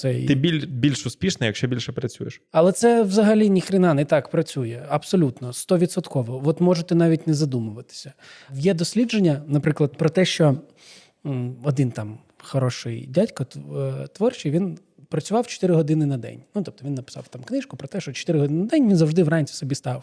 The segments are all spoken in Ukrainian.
Це Ти біль, більш успішний, якщо більше працюєш. Але це взагалі ніхрена не так працює. Абсолютно, стовідсотково. От можете навіть не задумуватися. Є дослідження, наприклад, про те, що один там хороший дядько е, творчий, він працював 4 години на день. Ну, тобто він написав там книжку про те, що 4 години на день він завжди вранці собі ставив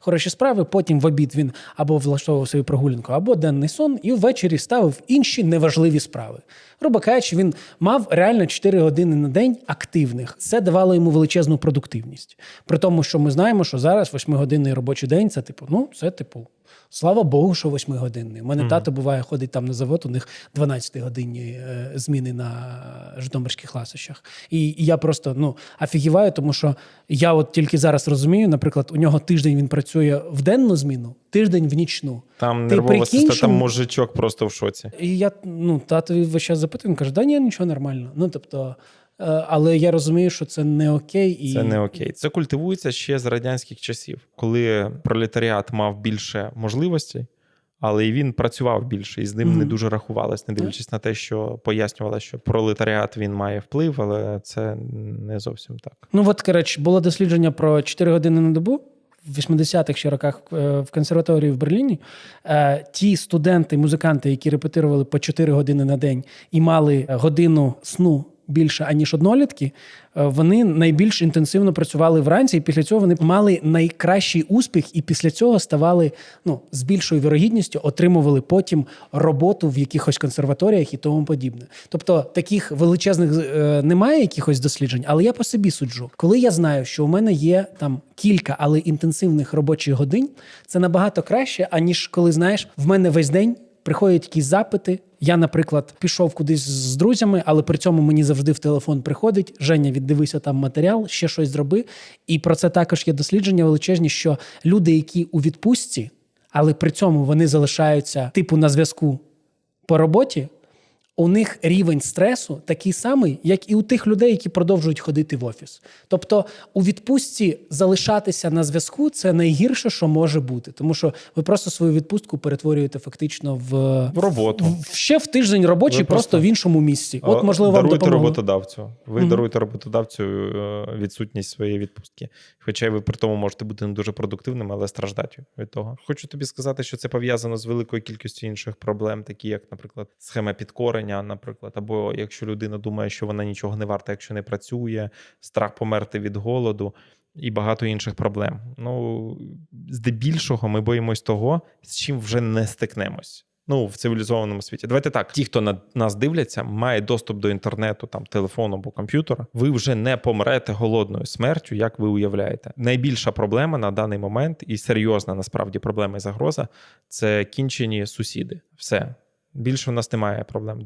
хороші справи. Потім в обід він або влаштовував свою прогулянку, або денний сон, і ввечері ставив інші неважливі справи. Грубо кажучи, він мав реально 4 години на день активних. Це давало йому величезну продуктивність. При тому, що ми знаємо, що зараз 8-годинний робочий день це типу, ну це типу. Слава Богу, що 8-годинний. У мене тато буває ходить там на завод, у них 12-годинні е, зміни на Житомирських ласощах. І, і я просто ну офігіваю, тому що я от тільки зараз розумію, наприклад, у нього тиждень він працює в денну зміну, тиждень в нічну. Там Ти нервова система, там мужичок просто в шоці. І я ну татові весь час запитую, він каже, да ні, нічого нормально. Ну тобто, але я розумію, що це не окей, і Це не окей. Це культивується ще з радянських часів, коли пролетаріат мав більше можливостей, але і він працював більше, і з ним Мгм. не дуже рахувалось, не дивлячись на те, що пояснювало, що пролетаріат він має вплив, але це не зовсім так. Ну, от, коротше, було дослідження про 4 години на добу в 80-х ще роках е, в консерваторії в Берліні. Е, Ті студенти, музиканти, які репетирували по 4 години на день і мали годину сну більше, аніж однолітки, е, вони найбільш інтенсивно працювали вранці, і після цього вони мали найкращий успіх, і після цього ставали ну, з більшою вірогідністю, отримували потім роботу в якихось консерваторіях і тому подібне. Тобто таких величезних е, немає якихось досліджень, але я по собі суджу. Коли я знаю, що у мене є там кілька, але інтенсивних робочих годин, це набагато краще, аніж коли знаєш, в мене весь день. Приходять якісь запити. Я, наприклад, пішов кудись з друзями, але при цьому мені завжди в телефон приходить. Женя, віддивися там матеріал, ще щось зроби. І про це також є дослідження величезні, що люди, які у відпустці, але при цьому вони залишаються типу на зв'язку по роботі, у них рівень стресу такий самий, як і у тих людей, які продовжують ходити в офіс. Тобто у відпустці залишатися на зв'язку це найгірше, що може бути, тому що ви просто свою відпустку перетворюєте фактично в, В роботу. в- ще в тиждень робочий, просто, просто- в іншому місці. От можливо вам даруйте допомогло. роботодавцю. Ви Мгм. даруєте роботодавцю е, відсутність своєї відпустки. Хоча ви при тому можете бути не дуже продуктивним, але страждати від того. Хочу тобі сказати, що це пов'язано з великою кількістю інших проблем, такі як, наприклад, схема підкорення, наприклад, або якщо людина думає, що вона нічого не варта, якщо не працює, страх померти від голоду. І багато інших проблем. Ну, здебільшого, ми боїмось того, з чим вже не стикнемось. Ну, в цивілізованому світі. Давайте так: ті, хто на нас дивляться, має доступ до інтернету, там телефону або комп'ютера. Ви вже не помрете голодною смертю, як ви уявляєте. Найбільша проблема на даний момент, і серйозна насправді проблема і загроза це кінчені сусіди. Все більше в нас немає проблем.